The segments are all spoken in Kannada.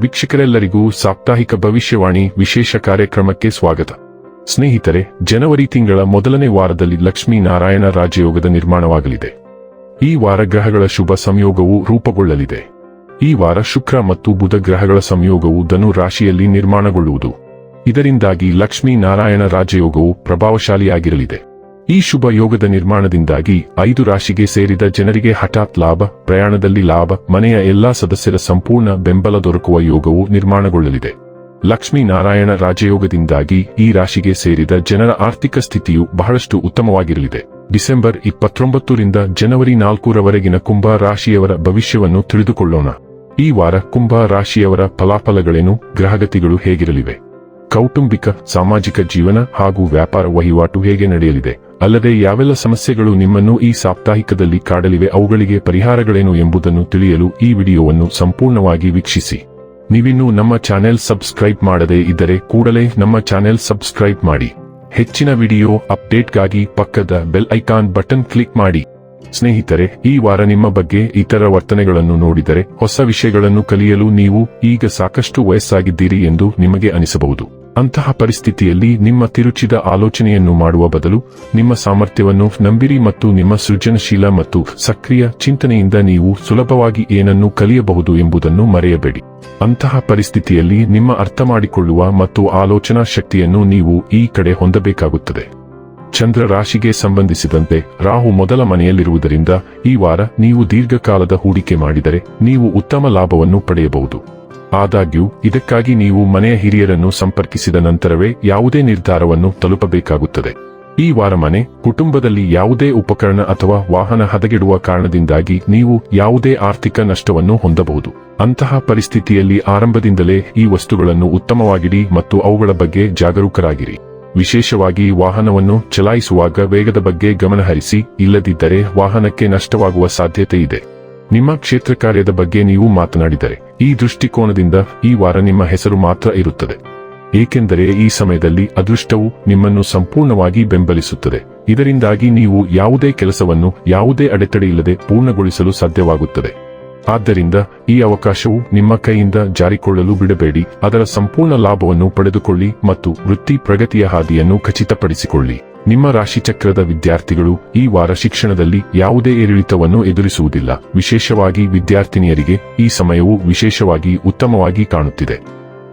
ವೀಕ್ಷಕರೆಲ್ಲರಿಗೂ ಸಾಪ್ತಾಹಿಕ ಭವಿಷ್ಯವಾಣಿ ವಿಶೇಷ ಕಾರ್ಯಕ್ರಮಕ್ಕೆ ಸ್ವಾಗತ. ಸ್ನೇಹಿತರೆ, ಜನವರಿ ತಿಂಗಳ ಮೊದಲನೇ ವಾರದಲ್ಲಿ ಲಕ್ಷ್ಮೀ ನಾರಾಯಣ ರಾಜಯೋಗದ ನಿರ್ಮಾಣವಾಗಲಿದೆ. ಈ ವಾರ ಗ್ರಹಗಳ ಶುಭ ಸಂಯೋಗವು ರೂಪುಗೊಳ್ಳಲಿದೆ. ಈ ವಾರ ಶುಕ್ರ ಮತ್ತು ಬುಧ ಗ್ರಹಗಳ ಸಂಯೋಗವು ಧನು ರಾಶಿಯಲ್ಲಿ ನಿರ್ಮಾಣಗೊಳ್ಳುವುದು. ಇದರಿಂದಾಗಿ ಲಕ್ಷ್ಮೀ ನಾರಾಯಣ ರಾಜಯೋಗವು ಪ್ರಭಾವಶಾಲಿಯಾಗಿರಲಿದೆ. ಈ ಶುಭ ಯೋಗದ ನಿರ್ಮಾಣದಿಂದಾಗಿ ಐದು ರಾಶಿಗೆ ಸೇರಿದ ಜನರಿಗೆ ಹಠಾತ್ ಲಾಭ, ಪ್ರಯಾಣದಲ್ಲಿ ಲಾಭ, ಮನೆಯ ಎಲ್ಲಾ ಸದಸ್ಯರ ಸಂಪೂರ್ಣ ಬೆಂಬಲ ದೊರಕುವ ಯೋಗವು ನಿರ್ಮಾಣಗೊಳ್ಳಲಿದೆ. ಲಕ್ಷ್ಮೀನಾರಾಯಣ ರಾಜಯೋಗದಿಂದಾಗಿ ಈ ರಾಶಿಗೆ ಸೇರಿದ ಜನರ ಆರ್ಥಿಕ ಸ್ಥಿತಿಯು ಬಹಳಷ್ಟು ಉತ್ತಮವಾಗಿರಲಿದೆ. ಡಿಸೆಂಬರ್ ಇಪ್ಪತ್ತೊಂಬತ್ತರಿಂದ ಜನವರಿ ನಾಲ್ಕರವರೆಗಿನ ಕುಂಭ ರಾಶಿಯವರ ಭವಿಷ್ಯವನ್ನು ತಿಳಿದುಕೊಳ್ಳೋಣ. ಈ ವಾರ ಕುಂಭ ರಾಶಿಯವರ ಫಲಾಫಲಗಳೇನು, ಗ್ರಹಗತಿಗಳು ಹೇಗಿರಲಿವೆ? ಕೌಟುಂಬಿಕ, ಸಾಮಾಜಿಕ ಜೀವನ ಹಾಗೂ ವ್ಯಾಪಾರ ವಹಿವಾಟು ಹೇಗೆ ನಡೆಯಲಿದೆ? ಅಲ್ಲದೆ ಯಾವೆಲ್ಲ ಸಮಸ್ಯೆಗಳು ನಿಮ್ಮನ್ನು ಈ ಸಾಪ್ತಾಹಿಕದಲ್ಲಿ ಕಾಡಲಿವೆ ಅವುಗಳಿಗೆ ಪರಿಹಾರಗಳೇನು ಎಂಬುದನ್ನು ತಿಳಿಯಲು ಈ ವಿಡಿಯೋವನ್ನು ಸಂಪೂರ್ಣವಾಗಿ ವೀಕ್ಷಿಸಿ. ನೀವಿನ್ನೂ ನಮ್ಮ ಚಾನೆಲ್ ಸಬ್ಸ್ಕ್ರೈಬ್ ಮಾಡದೇ ಇದ್ದರೆ ಕೂಡಲೇ ನಮ್ಮ ಚಾನೆಲ್ ಸಬ್ಸ್ಕ್ರೈಬ್ ಮಾಡಿ. ಹೆಚ್ಚಿನ ವಿಡಿಯೋ ಅಪ್ಡೇಟ್ಗಾಗಿ ಪಕ್ಕದ ಬೆಲ್ ಐಕಾನ್ ಬಟನ್ ಕ್ಲಿಕ್ ಮಾಡಿ. ಸ್ನೇಹಿತರೆ, ಈ ವಾರ ನಿಮ್ಮ ಬಗ್ಗೆ ಇತರ ವರ್ತನೆಗಳನ್ನು ನೋಡಿದರೆ ಹೊಸ ವಿಷಯಗಳನ್ನು ಕಲಿಯಲು ನೀವು ಈಗ ಸಾಕಷ್ಟು ವಯಸ್ಸಾಗಿದ್ದೀರಿ ಎಂದು ನಿಮಗೆ ಅನಿಸಬಹುದು. ಅಂತಹ ಪರಿಸ್ಥಿತಿಯಲ್ಲಿ ನಿಮ್ಮ ತಿರುಚಿದ ಆಲೋಚನೆಯನ್ನು ಮಾಡುವ ಬದಲು ನಿಮ್ಮ ಸಾಮರ್ಥ್ಯವನ್ನು ನಂಬಿರಿ ಮತ್ತು ನಿಮ್ಮ ಸೃಜನಶೀಲ ಮತ್ತು ಸಕ್ರಿಯ ಚಿಂತನೆಯಿಂದ ನೀವು ಸುಲಭವಾಗಿ ಏನನ್ನು ಕಲಿಯಬಹುದು ಎಂಬುದನ್ನು ಮರೆಯಬೇಡಿ. ಅಂತಹ ಪರಿಸ್ಥಿತಿಯಲ್ಲಿ ನಿಮ್ಮ ಅರ್ಥಮಾಡಿಕೊಳ್ಳುವ ಮತ್ತು ಆಲೋಚನಾ ಶಕ್ತಿಯನ್ನು ನೀವು ಈ ಕಡೆ ಹೊಂದಬೇಕಾಗುತ್ತದೆ. ಚಂದ್ರ ರಾಶಿಗೆ ಸಂಬಂಧಿಸಿದಂತೆ ರಾಹು ಮೊದಲ ಮನೆಯಲ್ಲಿರುವುದರಿಂದ ಈ ವಾರ ನೀವು ದೀರ್ಘಕಾಲದ ಹೂಡಿಕೆ ಮಾಡಿದರೆ ನೀವು ಉತ್ತಮ ಲಾಭವನ್ನು ಪಡೆಯಬಹುದು. ಆದಾಗ್ಯೂ, ಇದಕ್ಕಾಗಿ ನೀವು ಮನೆಯ ಹಿರಿಯರನ್ನು ಸಂಪರ್ಕಿಸಿದ ನಂತರವೇ ಯಾವುದೇ ನಿರ್ಧಾರವನ್ನು ತಲುಪಬೇಕಾಗುತ್ತದೆ. ಈ ವಾರ ಮನೆ, ಕುಟುಂಬದಲ್ಲಿ ಯಾವುದೇ ಉಪಕರಣ ಅಥವಾ ವಾಹನ ಹದಗೆಡುವ ಕಾರಣದಿಂದಾಗಿ ನೀವು ಯಾವುದೇ ಆರ್ಥಿಕ ನಷ್ಟವನ್ನು ಹೊಂದಬಹುದು. ಅಂತಹ ಪರಿಸ್ಥಿತಿಯಲ್ಲಿ ಆರಂಭದಿಂದಲೇ ಈ ವಸ್ತುಗಳನ್ನು ಉತ್ತಮವಾಗಿಡಿ ಮತ್ತು ಅವುಗಳ ಬಗ್ಗೆ ಜಾಗರೂಕರಾಗಿರಿ. ವಿಶೇಷವಾಗಿ ವಾಹನವನ್ನು ಚಲಾಯಿಸುವಾಗ ವೇಗದ ಬಗ್ಗೆ ಗಮನಹರಿಸಿ, ಇಲ್ಲದಿದ್ದರೆ ವಾಹನಕ್ಕೆ ನಷ್ಟವಾಗುವ ಸಾಧ್ಯತೆ ಇದೆ ನಿಮ್ಮ ಕ್ಷೇತ್ರ ಕಾರ್ಯದ ಬಗ್ಗೆ ನೀವು ಮಾತನಾಡಿದರೆ, ಈ ದೃಷ್ಟಿಕೋನದಿಂದ ಈ ವಾರ ನಿಮ್ಮ ಹೆಸರು ಮಾತ್ರ ಇರುತ್ತದೆ. ಏಕೆಂದರೆ ಈ ಸಮಯದಲ್ಲಿ ಅದೃಷ್ಟವು ನಿಮ್ಮನ್ನು ಸಂಪೂರ್ಣವಾಗಿ ಬೆಂಬಲಿಸುತ್ತದೆ. ಇದರಿಂದಾಗಿ ನೀವು ಯಾವುದೇ ಕೆಲಸವನ್ನು ಯಾವುದೇ ಅಡೆತಡೆಯಿಲ್ಲದೆ ಪೂರ್ಣಗೊಳಿಸಲು ಸಾಧ್ಯವಾಗುತ್ತದೆ. ಆದ್ದರಿಂದ ಈ ಅವಕಾಶವು ನಿಮ್ಮ ಕೈಯಿಂದ ಜಾರಿಕೊಳ್ಳಲು ಬಿಡಬೇಡಿ. ಅದರ ಸಂಪೂರ್ಣ ಲಾಭವನ್ನು ಪಡೆದುಕೊಳ್ಳಿ ಮತ್ತು ವೃತ್ತಿ ಪ್ರಗತಿಯ ಹಾದಿಯನ್ನು ಖಚಿತಪಡಿಸಿಕೊಳ್ಳಿ. ನಿಮ್ಮ ರಾಶಿಚಕ್ರದ ವಿದ್ಯಾರ್ಥಿಗಳು ಈ ವಾರ ಶಿಕ್ಷಣದಲ್ಲಿ ಯಾವುದೇ ಏರಿಳಿತವನ್ನು ಎದುರಿಸುವುದಿಲ್ಲ. ವಿಶೇಷವಾಗಿ ವಿದ್ಯಾರ್ಥಿನಿಯರಿಗೆ ಈ ಸಮಯವು ವಿಶೇಷವಾಗಿ ಉತ್ತಮವಾಗಿ ಕಾಣುತ್ತಿದೆ.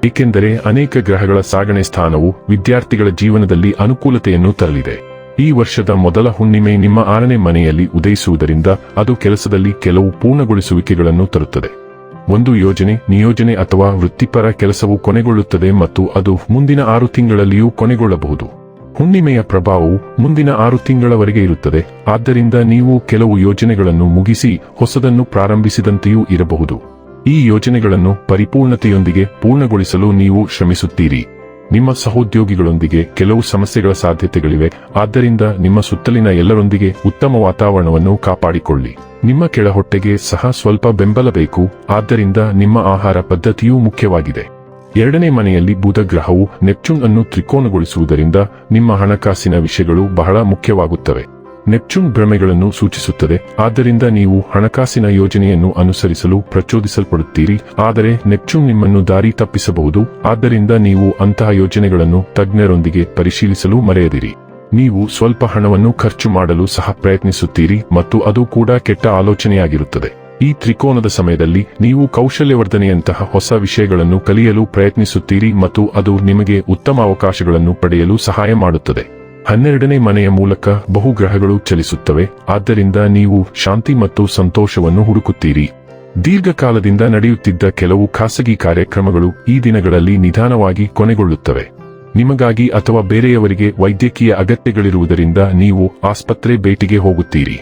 ಏಕೆಂದರೆ ಅನೇಕ ಗ್ರಹಗಳ ಸಾಗಣೆ ಸ್ಥಾನವು ವಿದ್ಯಾರ್ಥಿಗಳ ಜೀವನದಲ್ಲಿ ಅನುಕೂಲತೆಯನ್ನು ತರಲಿದೆ. ಈ ವರ್ಷದ ಮೊದಲ ಹುಣ್ಣಿಮೆ ನಿಮ್ಮ ಆರನೇ ಮನೆಯಲ್ಲಿ ಉದಯಿಸುವುದರಿಂದ ಅದು ಕೆಲಸದಲ್ಲಿ ಕೆಲವು ಪೂರ್ಣಗೊಳಿಸುವಿಕೆಗಳನ್ನು ತರುತ್ತದೆ. ಒಂದು ಯೋಜನೆ, ನಿಯೋಜನೆ ಅಥವಾ ವೃತ್ತಿಪರ ಕೆಲಸವು ಕೊನೆಗೊಳ್ಳುತ್ತದೆ ಮತ್ತು ಅದು ಮುಂದಿನ ಆರು ತಿಂಗಳಲ್ಲಿಯೂ ಕೊನೆಗೊಳ್ಳಬಹುದು. ಹುಣ್ಣಿಮೆಯ ಪ್ರಭಾವವು ಮುಂದಿನ ಆರು ತಿಂಗಳವರೆಗೆ ಇರುತ್ತದೆ. ಆದ್ದರಿಂದ ನೀವು ಕೆಲವು ಯೋಜನೆಗಳನ್ನು ಮುಗಿಸಿ ಹೊಸದನ್ನು ಪ್ರಾರಂಭಿಸಿದಂತೆಯೂ ಇರಬಹುದು. ಈ ಯೋಜನೆಗಳನ್ನು ಪರಿಪೂರ್ಣತೆಯೊಂದಿಗೆ ಪೂರ್ಣಗೊಳಿಸಲು ನೀವು ಶ್ರಮಿಸುತ್ತೀರಿ. ನಿಮ್ಮ ಸಹೋದ್ಯೋಗಿಗಳೊಂದಿಗೆ ಕೆಲವು ಸಮಸ್ಯೆಗಳ ಸಾಧ್ಯತೆಗಳಿವೆ. ಆದ್ದರಿಂದ ನಿಮ್ಮ ಸುತ್ತಲಿನ ಎಲ್ಲರೊಂದಿಗೆ ಉತ್ತಮ ವಾತಾವರಣವನ್ನು ಕಾಪಾಡಿಕೊಳ್ಳಿ. ನಿಮ್ಮ ಕೆಳಹೊಟ್ಟೆಗೆ ಸಹ ಸ್ವಲ್ಪ ಬೆಂಬಲ ಬೇಕು. ಆದ್ದರಿಂದ ನಿಮ್ಮ ಆಹಾರ ಪದ್ಧತಿಯೂ ಮುಖ್ಯವಾಗಿದೆ. ಎರಡನೇ ಮನೆಯಲ್ಲಿ ಬುಧಗ್ರಹವು ನೆಪ್ಚೂನ್ ಅನ್ನು ತ್ರಿಕೋನಗೊಳಿಸುವುದರಿಂದ ನಿಮ್ಮ ಹಣಕಾಸಿನ ವಿಷಯಗಳು ಬಹಳ ಮುಖ್ಯವಾಗುತ್ತವೆ. ನೆಪ್ಚೂನ್ ಭ್ರಮೆಗಳನ್ನು ಸೂಚಿಸುತ್ತದೆ, ಆದ್ದರಿಂದ ನೀವು ಹಣಕಾಸಿನ ಯೋಜನೆಯನ್ನು ಅನುಸರಿಸಲು ಪ್ರಚೋದಿಸಲ್ಪಡುತ್ತೀರಿ, ಆದರೆ ನೆಪ್ಚೂನ್ ನಿಮ್ಮನ್ನು ದಾರಿ ತಪ್ಪಿಸಬಹುದು, ಆದ್ದರಿಂದ ನೀವು ಅಂತಹ ಯೋಜನೆಗಳನ್ನು ತಜ್ಞರೊಂದಿಗೆ ಪರಿಶೀಲಿಸಲು ಮರೆಯದಿರಿ. ನೀವು ಸ್ವಲ್ಪ ಹಣವನ್ನು ಖರ್ಚು ಮಾಡಲು ಸಹ ಪ್ರಯತ್ನಿಸುತ್ತೀರಿ ಮತ್ತು ಅದು ಕೂಡ ಕೆಟ್ಟ ಆಲೋಚನೆಯಾಗಿರುತ್ತದೆ. ಈ ತ್ರಿಕೋನದ ಸಮಯದಲ್ಲಿ ನೀವು ಕೌಶಲ್ಯವರ್ಧನೆಯಂತಹ ಹೊಸ ವಿಷಯಗಳನ್ನು ಕಲಿಯಲು ಪ್ರಯತ್ನಿಸುತ್ತೀರಿ ಮತ್ತು ಅದು ನಿಮಗೆ ಉತ್ತಮ ಅವಕಾಶಗಳನ್ನು ಪಡೆಯಲು ಸಹಾಯ ಮಾಡುತ್ತದೆ. ಹನ್ನೆರಡನೇ ಮನೆಯ ಮೂಲಕ ಬಹುಗ್ರಹಗಳು ಚಲಿಸುತ್ತವೆ, ಆದ್ದರಿಂದ ನೀವು ಶಾಂತಿ ಮತ್ತು ಸಂತೋಷವನ್ನು ಹುಡುಕುತ್ತೀರಿ. ದೀರ್ಘಕಾಲದಿಂದ ನಡೆಯುತ್ತಿದ್ದ ಕೆಲವು ಖಾಸಗಿ ಕಾರ್ಯಕ್ರಮಗಳು ಈ ದಿನಗಳಲ್ಲಿ ನಿಧಾನವಾಗಿ ಕೊನೆಗೊಳ್ಳುತ್ತವೆ. ನಿಮಗಾಗಿ ಅಥವಾ ಬೇರೆಯವರಿಗೆ ವೈದ್ಯಕೀಯ ಅಗತ್ಯಗಳಿರುವುದರಿಂದ ನೀವು ಆಸ್ಪತ್ರೆ ಭೇಟಿಗೆ ಹೋಗುತ್ತೀರಿ.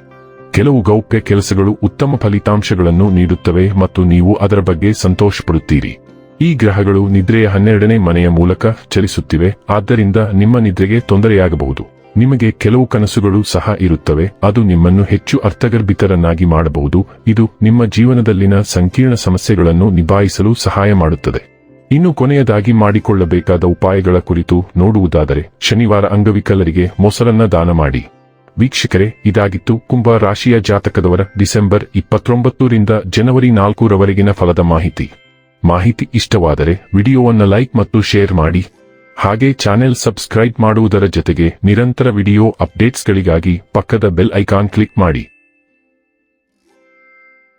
ಕೆಲವು ಗೌಪ್ಯ ಕೆಲಸಗಳು ಉತ್ತಮ ಫಲಿತಾಂಶಗಳನ್ನು ನೀಡುತ್ತವೆ ಮತ್ತು ನೀವು ಅದರ ಬಗ್ಗೆ ಸಂತೋಷಪಡುತ್ತೀರಿ. ಈ ಗ್ರಹಗಳು ನಿದ್ರೆಯ ಹನ್ನೆರಡನೇ ಮನೆಯ ಮೂಲಕ ಚಲಿಸುತ್ತಿವೆ, ಆದ್ದರಿಂದ ನಿಮ್ಮ ನಿದ್ರೆಗೆ ತೊಂದರೆಯಾಗಬಹುದು. ನಿಮಗೆ ಕೆಲವು ಕನಸುಗಳು ಸಹ ಇರುತ್ತವೆ, ಅದು ನಿಮ್ಮನ್ನು ಹೆಚ್ಚು ಅರ್ಥಗರ್ಭಿತರನ್ನಾಗಿ ಮಾಡಬಹುದು, ಇದು ನಿಮ್ಮ ಜೀವನದಲ್ಲಿನ ಸಂಕೀರ್ಣ ಸಮಸ್ಯೆಗಳನ್ನು ನಿಭಾಯಿಸಲು ಸಹಾಯ ಮಾಡುತ್ತದೆ. ಇನ್ನು ಕೊನೆಯದಾಗಿ ಮಾಡಿಕೊಳ್ಳಬೇಕಾದ ಉಪಾಯಗಳ ಕುರಿತು ನೋಡುವುದಾದರೆ, ಶನಿವಾರ ಅಂಗವಿಕಲರಿಗೆ ಮೊಸರನ್ನ ದಾನ ಮಾಡಿ. ವೀಕ್ಷಕರೇ, ಇದಾಗಿತ್ತು ಕುಂಭ ರಾಶಿಯ ಜಾತಕದವರ ಡಿಸೆಂಬರ್ ಇಪ್ಪತ್ತೊಂಬತ್ತರಿಂದ ಜನವರಿ ನಾಲ್ಕರವರೆಗಿನ ಫಲದ ಮಾಹಿತಿ. ಮಾಹಿತಿ ಇಷ್ಟವಾದರೆ ವಿಡಿಯೋವನ್ನು ಲೈಕ್ ಮತ್ತು ಶೇರ್ ಮಾಡಿ. ಹಾಗೆ ಚಾನೆಲ್ ಸಬ್ಸ್ಕ್ರೈಬ್ ಮಾಡುವುದರ ಜೊತೆಗೆ ನಿರಂತರ ವಿಡಿಯೋ ಅಪ್ಡೇಟ್ಸ್ಗಳಿಗಾಗಿ ಪಕ್ಕದ ಬೆಲ್ ಐಕಾನ್ ಕ್ಲಿಕ್ ಮಾಡಿ.